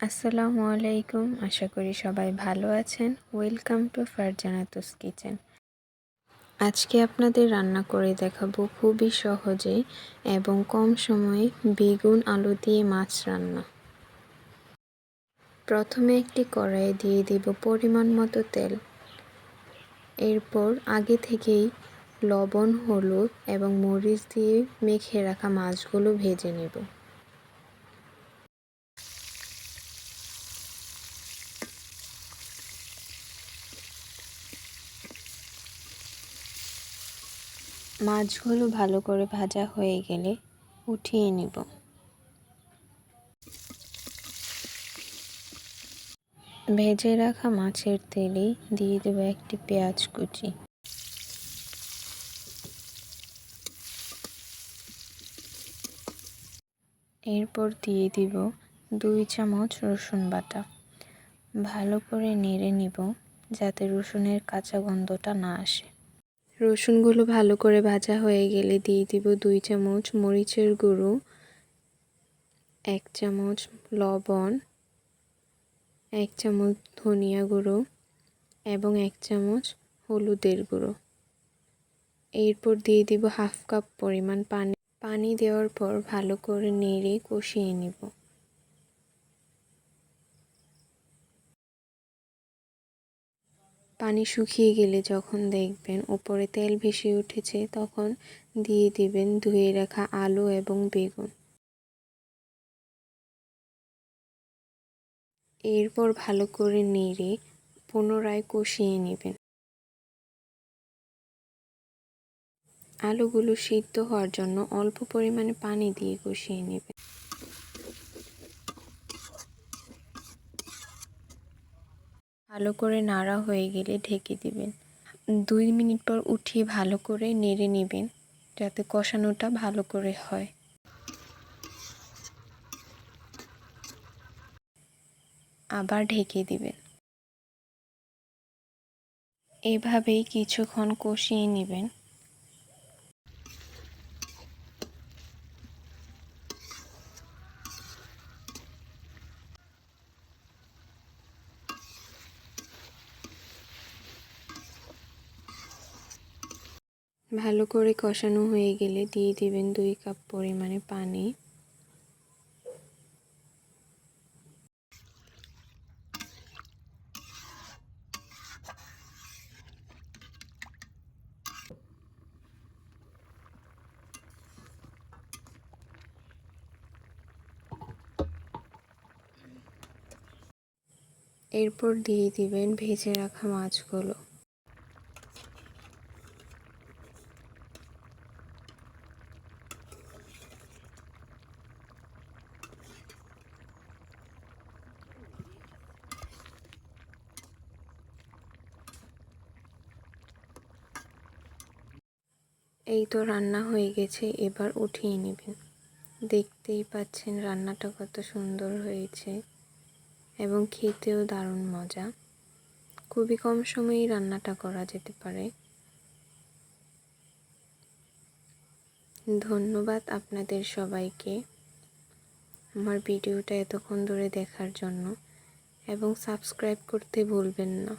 আসসালামু আলাইকুম। আশা করি সবাই ভালো আছেন। ওয়েলকাম টু ফারজানাতুস কিচেন আজকে আপনাদের রান্না করে দেখাবো খুবই সহজে এবং কম সময়ে বেগুন আলু দিয়ে মাছ রান্না। প্রথমে একটি কড়াইয়ে দিয়ে দিব পরিমাণ মতো তেল। এরপর আগে থেকেই লবণ, হলুদ এবং মরিচ দিয়ে মেখে রাখা মাছগুলো ভেজে নেব। মাছগুলো ভালো করে ভাজা হয়ে গেলে উঠিয়ে নিব। ভেজে রাখা মাছের তেলেই দিয়ে দেবো একটি পেঁয়াজ কুচি। এরপর দিয়ে দিব দুই চামচ রসুন বাটা। ভালো করে নেড়ে নিব যাতে রসুনের কাঁচা গন্ধটা না আসে। রসুনগুলো ভালো করে ভাজা হয়ে গেলে দিয়ে দিব দুই চামচ মরিচের গুঁড়ো, এক চামচ লবণ, এক চামচ ধনিয়া গুঁড়ো এবং এক চামচ হলুদের গুঁড়ো। এরপর দিয়ে দিব হাফ কাপ পরিমাণ পানি। পানি দেওয়ার পর ভালো করে নেড়ে কষিয়ে নিব। পানি শুকিয়ে গেলে যখন দেখবেন ওপরে তেল ভেসে উঠেছে, তখন দিয়ে দিবেন ধুয়ে রাখা আলু এবং বেগুন। এরপর ভালো করে নেড়ে পুনরায় কষিয়ে নেবেন। আলুগুলো সিদ্ধ হওয়ার জন্য অল্প পরিমাণে পানি দিয়ে কষিয়ে নেবেন। ভালো করে নাড়া হয়ে গেলে ঢেকে দিবেন। দুই মিনিট পর উঠিয়ে ভালো করে নেড়ে নেবেন, যাতে কষানোটা ভালো করে হয়। আবার ঢেকে দিবেন। এভাবেই কিছুক্ষণ কষিয়ে নেবেন। ভালো করে কষানো হয়ে গেলে দিয়ে দিবেন দুই কাপ পরিমাণে পানি। এরপর দিয়ে দিবেন ভেজে রাখা মাছগুলো। এই তো রান্না হয়ে গেছে, এবার উঠিয়ে নেবেন। দেখতেই পাচ্ছেন রান্নাটা কত সুন্দর হয়েছে এবং খেতেও দারুণ মজা। খুবই কম সময়েই রান্নাটা করা যেতে পারে। ধন্যবাদ আপনাদের সবাইকে আমার ভিডিওটা এতক্ষণ ধরে দেখার জন্য এবং সাবস্ক্রাইব করতে ভুলবেন না।